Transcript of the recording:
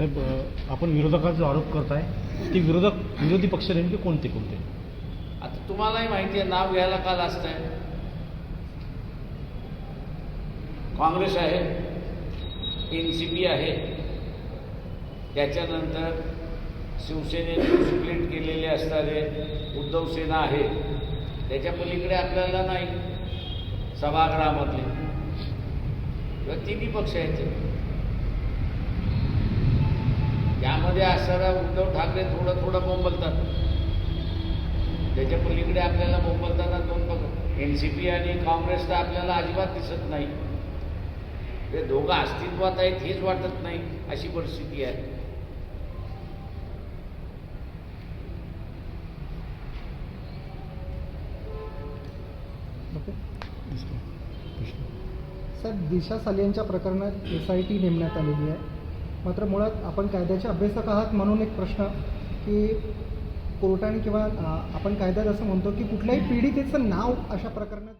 साहेब आपण विरोधकाचा आरोप करताय. ते विरोधक विरोधी पक्ष नेमके कोणते कोणते? आता तुम्हालाही माहिती आहे नाव घ्यायला का लाजत आहे काँग्रेस आहे एन सी पी आहे. त्याच्यानंतर शिवसेनेने स्प्लिट केलेले असणारे उद्धव सेना आहे. त्याच्या पलीकडे आपल्याला नाही सभागृहामधले. किंवा तिन्ही पक्ष आहेत. ते. त्यामध्ये असणारा उद्धव ठाकरे थोडं थोडं बोंबलतात. त्याच्या पलीकडे आपल्याला बोंबलताना दोन पक्ष एन सी पी आणि काँग्रेस तर आपल्याला अजिबात दिसत नाही. ते दोघं अस्तित्वात आहेत हेच वाटत नाही अशी परिस्थिती आहे. ओके. साहेब दिशा सालियांच्या प्रकरणात एस आय टी नेमण्यात आलेली आहे. मात्र मुळात आपण कायद्याचे अभ्यासक आहात म्हणून एक प्रश्न की कोर्टाने किंवा आपण कायद्यात असं म्हणतो की कुठल्याही पीडितेचं नाव अशा प्रकरणात